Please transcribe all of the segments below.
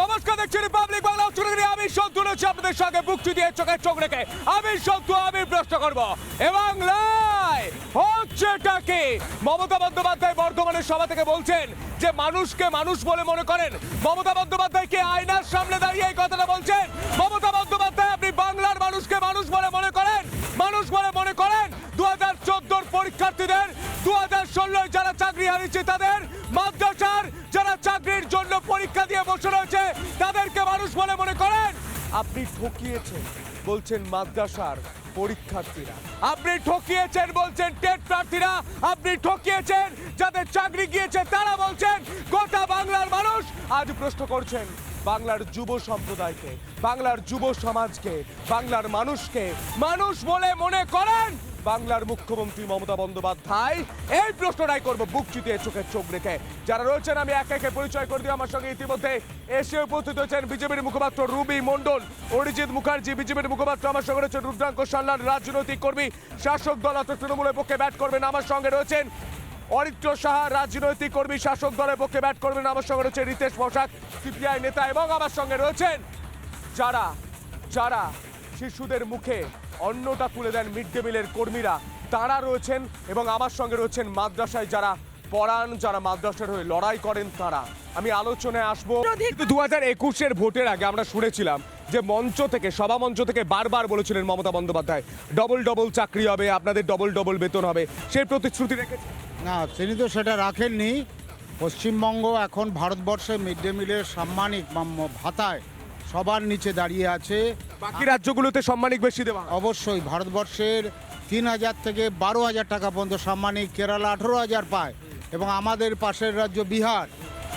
নমস্কার দেখছেন রিপাবলিক বাংলা উচ্চনগরী আমি সন্তু রয়েছে আপনাদের সঙ্গে। বুকটি দিয়ে চোখের চোখ রেখে আমি সন্তু, আমি প্রশ্ন করব। এবং লাই হচ্ছেটা কি? মমতা বন্দ্যোপাধ্যায় বর্ধমানের সভা থেকে বলছেন যে, মানুষকে মানুষ বলে মনে করেন। মমতা বন্দ্যোপাধ্যায়কে আয়নার সামনে দাঁড়িয়ে এই কথাটা বলছেন? মমতা বন্দ্যোপাধ্যায়, আপনি বাংলার মানুষকে মানুষ বলে মনে করেন? মানুষ বলে মনে করেন দু হাজার চোদ্দোর পরীক্ষার্থীদের দু হাজার ষোলোয় যারা চাকরি হারিয়েছে তাদের মাদ্রাসার যারা চাকরির জন্য পরীক্ষা দিয়ে বসে রয়েছে, তাদেরকে মানুষ বলে মনে করেন, আপনি ঠকিয়েছেন, বলছেন মাদ্রাসার পরীক্ষার্থীরা। আপনি ঠকিয়েছেন, বলছেন টেট প্রার্থীরা। আপনি ঠকিয়েছেন, যাদের চাকরি গিয়েছে, তারা বলছেন, গোটা বাংলার মানুষ আজ প্রশ্ন করছেন, বাংলার যুব সম্প্রদায়কে, বাংলার যুব সমাজকে, বাংলার মানুষকে। মানুষ বলে মনে করেন বাংলার মুখ্যমন্ত্রী মমতা বন্দ্যোপাধ্যায়। এই প্রশ্নটাই করব বুক চিতিয়ে চোখের চোখ রেখে। যারা রয়েছেন, আমি একে একে পরিচয় করে দিই আমার সঙ্গে ইতিমধ্যে। এসে উপস্থিত হয়েছেন বিজেপির মুখপাত্র রুবি মণ্ডল, অরিজিৎ মুখার্জি, বিজেপির মুখপাত্র আমার সঙ্গে রয়েছেন রুদ্রাঙ্ক সান্যাল রাজনৈতিক কর্মী, শাসক দল অর্থাৎ তৃণমূলের পক্ষে ব্যাট করবেন আমার সঙ্গে রয়েছেন অরিত্র সাহা, রাজনৈতিক কর্মী, শাসক দলের পক্ষে ব্যাট করবেন আমার সঙ্গে রয়েছে রিতেশ পোশাক সিপিআই নেতা এবং আমার সঙ্গে রয়েছেন যারা যারা শিশুদের মুখে অন্নটা তুলে দেন মিড ডে মিলের কর্মীরা। তারা রয়েছেন এবং আমার সঙ্গে রয়েছেন মাদ্রাসায় যারা পড়ান, যারা মাদ্রাসার হয়ে লড়াই করেন তারা। আমি আলোচনায় আসব। দু হাজার একুশের ভোটের আগে আমরা শুনেছিলাম যে মঞ্চ থেকে, সভা মঞ্চ থেকে বারবার বলেছিলেন মমতা বন্দ্যোপাধ্যায়, ডবল ডবল চাকরি হবে, আপনাদের ডবল ডবল বেতন হবে। সেই প্রতিশ্রুতি রেখেছে না, তিনি তো সেটা রাখেননি। পশ্চিমবঙ্গ এখন ভারতবর্ষে মিড ডে মিলের সাম্মানিক ভাতায় সবার নিচে দাঁড়িয়ে আছে। বাকি রাজ্যগুলোতে সম্মানিক বেশি দেওয়া অবশ্যই ভারতবর্ষের তিন হাজার থেকে বারো হাজার টাকা পর্যন্ত সাম্মানিক কেরালা আঠেরো হাজার পায়। এবং আমাদের পাশের রাজ্য বিহার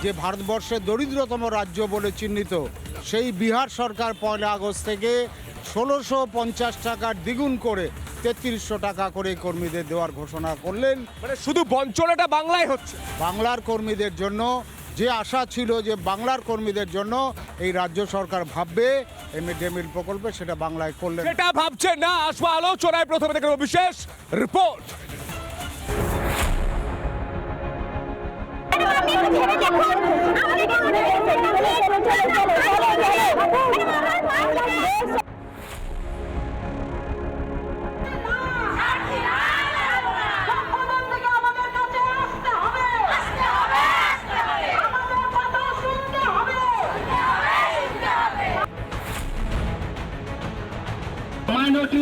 যে ভারতবর্ষের দরিদ্রতম রাজ্য বলে চিহ্নিত সেই বিহার সরকার পয়লা আগস্ট থেকে ষোলোশো পঞ্চাশ টাকার দ্বিগুণ করে তেত্রিশশো টাকা করে কর্মীদের দেওয়ার ঘোষণা করলেন। মানে শুধু বঞ্চনাটা বাংলায় হচ্ছে। বাংলার কর্মীদের জন্য যে আশা ছিল যে বাংলার কর্মীদের জন্য এই রাজ্য সরকার ভাববে এই মিড ডে মিল প্রকল্পে সেটা বাংলায় করলেন। এটা ভাবছে না আসব আলোচনায়। প্রথমে দেখে বিশেষ রিপোর্ট। আমাদের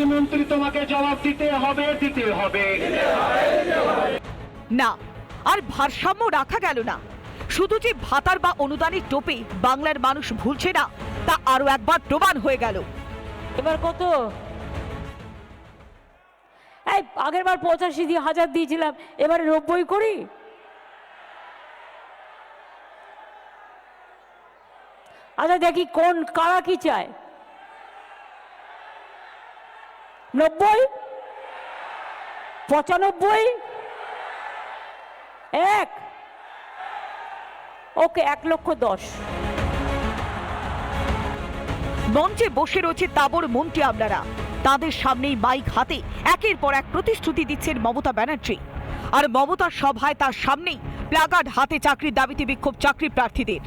মাইনরিটি মন্ত্রী তোমাকে জবাব দিতে হবে দিতে হবে। না আর ভারসাম্য রাখা গেল না। শুধু যে ভাতার বা অনুদানের টোপে বাংলার মানুষ ভুলছে না তা আরও একবার প্রমাণ হয়ে গেল। এবার কত? এই আগের বার পঁচাশি দিয়ে হাজার দিয়েছিলাম এবারে নব্বই করি? আচ্ছা দেখি কোন কারা কি চায়? নব্বই? পঁচানব্বই? এক? ওকে এক লক্ষ দশ। মঞ্চে বসে রয়েছে তাবর মন্ত্রী আমলারা তাদের সামনেই মাইক হাতে একের পর এক প্রতিশ্রুতি দিচ্ছেন মমতা ব্যানার্জি। আর মমতার সভায় তার সামনেই প্লাগার্ড হাতে চাকরির দাবিতে বিক্ষোভ চাকরি প্রার্থীদের।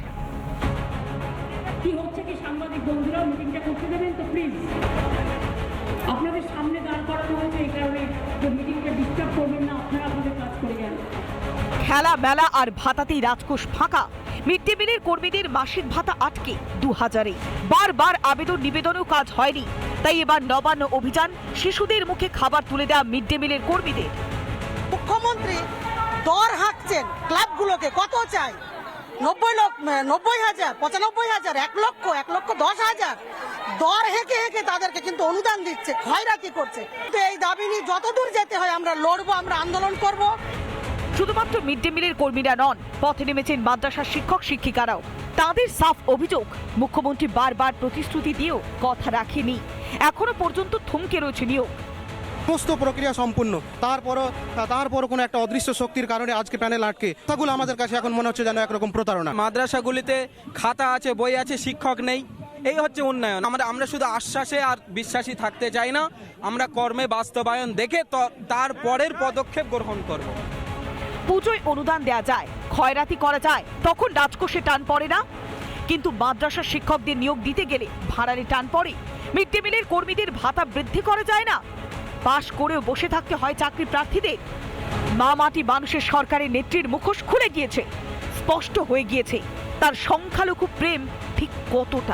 কি হচ্ছে কি সাংবাদিক বন্ধুরা? মিটিংটা করতে দেবেন তো প্লিজ যে মিটিংটা ডিস্টার্ব করবেন না আপনারা আপনাদের কাজ করে যান। খেলা মেলা আর ভাতাতেই রাজকোষ ফাঁকা। মিড ডে মিলের কর্মীদের মাসিক ভাতা আটকে দু হাজারে বারবার আবেদন নিবেদনেও কাজ হয়নি। তাই এবার নবান্ন অভিযান শিশুদের মুখে খাবার তুলে দেওয়া মিড ডে মিলের কর্মীদের। মুখ্যমন্ত্রী দর হাঁকছেন ক্লাবগুলোকে কত চাই? নব্বই লক্ষ নব্বই হাজার পঁচানব্বই হাজার এক লক্ষ এক লক্ষ দশ হাজার। দর হেঁকে হেঁকে তাদেরকে কিন্তু অনুদান দিচ্ছে খয়রাতি করছে। কিন্তু এই দাবি নিয়ে যতদূর যেতে হয় আমরা লড়বো আমরা আন্দোলন করব। শুধুমাত্র মিড ডে মিলের কর্মীরা নন পথে নেমেছেন মাদ্রাসার শিক্ষক শিক্ষিকারাও। তাদের সাফ অভিযোগ মুখ্যমন্ত্রী বারবার প্রতিশ্রুতি দিয়েও কথা রাখেনি। এখনও পর্যন্ত থমকে রয়েছে নিয়োগ। সমস্ত প্রক্রিয়া সম্পূর্ণ। তারপরও তারপরও কোনো একটা অদৃশ্য শক্তির কারণে আজকে প্যানেল আটকে। তাগুলো আমাদের কাছে এখন মনে হচ্ছে যেন একরকম প্রতারণা। মাদ্রাসাগুলিতে খাতা আছে বই আছে শিক্ষক নেই। এই হচ্ছে উন্নয়ন। আমরা আমরা শুধু আশ্বাসে আর বিশ্বাসী থাকতে চাই না, আমরা কর্মে বাস্তবায়ন দেখে ত- তারপরের পদক্ষেপ গ্রহণ করব। পুজোয় অনুদান দেয়া যায় খয়রাতি করা যায়, তখন রাজকোষে টান পড়ে না। কিন্তু মাদ্রাসার শিক্ষকদের নিয়োগ দিতে গেলে ভাড়ারে টান পড়ে। মিড ডে মিলের কর্মীদের ভাতা বৃদ্ধি করা যায় না। পাশ করেও বসে থাকতে হয় চাকরি প্রার্থীদের। মা মাটি মানুষের সরকারের নেত্রীর মুখোশ খুলে গিয়েছে, স্পষ্ট হয়ে গিয়েছে, তার সংখ্যালঘু প্রেম ঠিক কতটা?